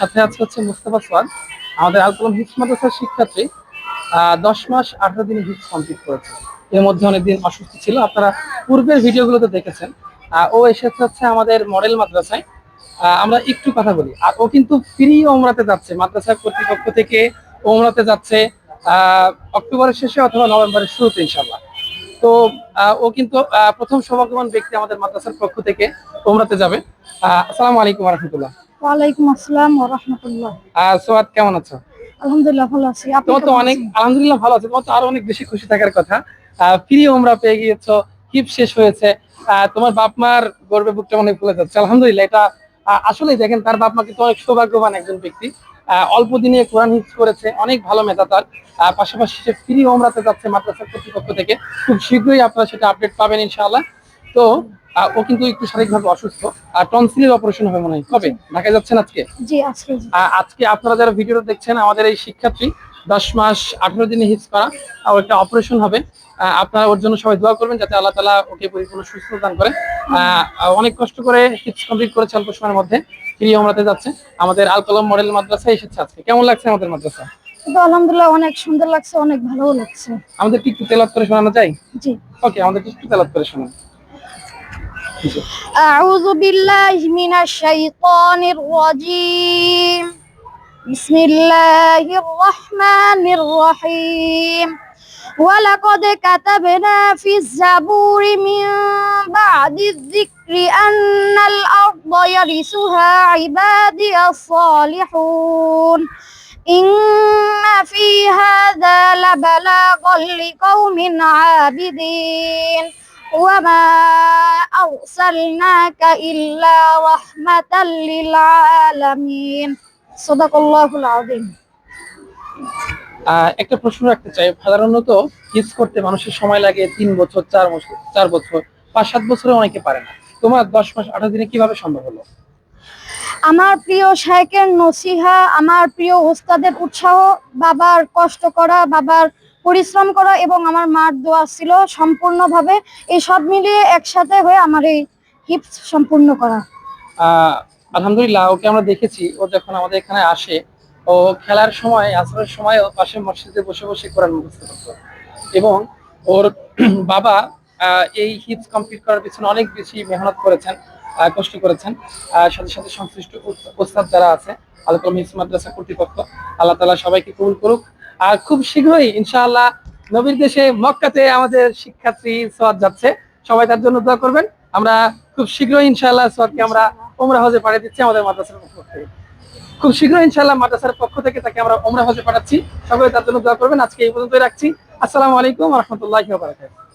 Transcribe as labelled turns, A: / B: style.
A: সাথে আছে হচ্ছে মুস্তাফা সোয়াদ আমাদের আলকুলম হিপস মাদ্রাসার শিক্ষার্থী দশ মাস আঠারো দিনে হিপস কমপ্লিট করেছে। এর মধ্যে অনেকদিন অসুস্থ ছিল, আপনারা পূর্বের ভিডিওগুলোতে দেখেছেন। ও এসেছে হচ্ছে আমাদের মডেল মাদ্রাসায়। আমরা একটু কথা বলি। আর ও কিন্তু ফ্রি ওমরাতে যাচ্ছে, মাদ্রাসা কর্তৃপক্ষ থেকে ওমরাতে যাচ্ছে অক্টোবরের শেষে অথবা নভেম্বরের শুরুতে ইনশাল্লাহ তো ও কিন্তু প্রথম সৌভাগ্যবান ব্যক্তি আমাদের মাদ্রাসার পক্ষ থেকে ওমরাতে যাবে। আসসালামু আলাইকুম রহমতুল্লাহ।
B: ওয়ালাইকুম আসসালাম ওয়া রাহমাতুল্লাহ।
A: আহ সোয়াদ কেমন আছো?
B: আলহামদুলিল্লাহ ভালো আছি।
A: তোমার তো অনেক? আলহামদুলিল্লাহ ভালো আছে। তোমার তো আরও অনেক বেশি খুশি থাকার কথা। ফ্রি ওমরা পেয়ে গিয়েছো। হিপ শেষ হয়েছে। তোমার বাপ মার গর্বে বুকটা মনে ফুলে যাচ্ছে। আলহামদুলিল্লাহ এটা আহ, আসলেই দেখেন তার বাপ মা কিন্তু অনেক সৌভাগ্যবান একজন ব্যক্তি। আহ, অল্প দিনে কোরআন হিপস করেছে। অনেক ভালো মেধা তার। পাশাপাশি সে ফ্রি ওমরাতে যাচ্ছে মাদ্রাসা কর্তৃপক্ষ থেকে। খুব শীঘ্রই আপনারা সেটা আপডেট পাবেন ইনশাআল্লাহ। তো ও কিন্তু একটু শারীরিকভাবে অসুস্থ। আর টনসিলের অপারেশন হবে মনে হয়। কবে? ঢাকায় যাচ্ছেন আজকে?
B: জি আজকে।
A: আজকে আপনারা যারা ভিডিওটা দেখছেন আমাদের এই শিক্ষার্থী দশ মাস আঠারো দিনে হিপস করা আর একটা অপারেশন হবে। আপনারা ওর জন্য সবাই দোয়া করবেন যাতে আল্লাহ তালা ওকে পরিপূর্ণ সুস্থ দান করে অনেক কষ্ট করে হিপস কমপ্লিট করেছে অল্প সময়ের মধ্যে। ফ্রি ওমরাতে যাচ্ছে। আমাদের আল কলম মডেল মাদ্রাসা এসেছে আজকে। কেমন লাগছে আমাদের মাদ্রাসা?
B: আলহামদুলিল্লাহ অনেক সুন্দর লাগছে অনেক ভালো লাগছে।
A: আমাদের কি একটু তেলাত করে শোনানো যায়?
B: জি।
A: ওকে আমাদের একটু তেলাত করে শোনান।
B: أعوذ بالله من الشيطان الرجيم. بسم الله الرحمن الرحيم. ولقد كتبنا في الزبور من بعد الذكر أن الأرض يرثها عبادي الصالحون. إن في هذا لبلاغا لقوم عابدين. وما أرسلناك إلا رحمة للعالمين صدق الله العظيم
A: আহ, একটা প্রশ্ন রাখতে চাই সাধারণত হিপস করতে মানুষের সময় লাগে তিন বছর চার বছর চার বছর পাঁচ সাত বছরে অনেকে পারে না তোমার দশ মাস আঠারো দিনে কিভাবে সম্ভব হলো
B: আমার প্রিয় শাইকের নসিহা আমার প্রিয় ওস্তাদের উৎসাহ বাবার কষ্ট করা বাবার পরিশ্রম করা এবং আমার মার দোয়া ছিল সম্পূর্ণভাবে। এই সব মিলিয়ে একসাথে হয়ে আমার এই হিপস সম্পূর্ণ করা।
A: আলহামদুলিল্লাহ, ওকে আমরা দেখেছি। ও যখন আমাদের এখানে আসে, ও খেলার সময়, আসরের সময় ও পাশে মসজিদে বসে বসে কোরআন মুখস্থ করতো। এবং ওর বাবা এই হিপস কমপ্লিট করার পিছনে অনেক বেশি মেহনত করেছেন কষ্ট করেছেন। সাথে সাথে সংশ্লিষ্ট ওস্তাদ যারা আছে আলকলম হিপস মাদ্রাসা কর্তৃপক্ষ, আল্লাহ তালা সবাইকে কবুল করুক। আর খুব শীঘ্রই, ইনশাআল্লাহ, নবীর দেশে মক্কাতে আমাদের শিক্ষার্থী সোয়াদ যাচ্ছে। সবাই তার জন্য দোয়া করবেন। আমরা খুব শীঘ্রই, ইনশাআল্লাহ সোয়াদকে আমরা ওমরা হজে পাঠিয়ে দিচ্ছি আমাদের মাদ্রাসার পক্ষ থেকে। খুব শীঘ্রই, ইনশাআল্লাহ, মাদ্রাসার পক্ষ থেকে তাকে আমরা ওমরা হজে পাঠাচ্ছি। সবাই তার জন্য দোয়া করবেন। আজকে এই পর্যন্তই রাখছি। আসসালামু আলাইকুম রহমতুল্লাহ বারাকাতুহু।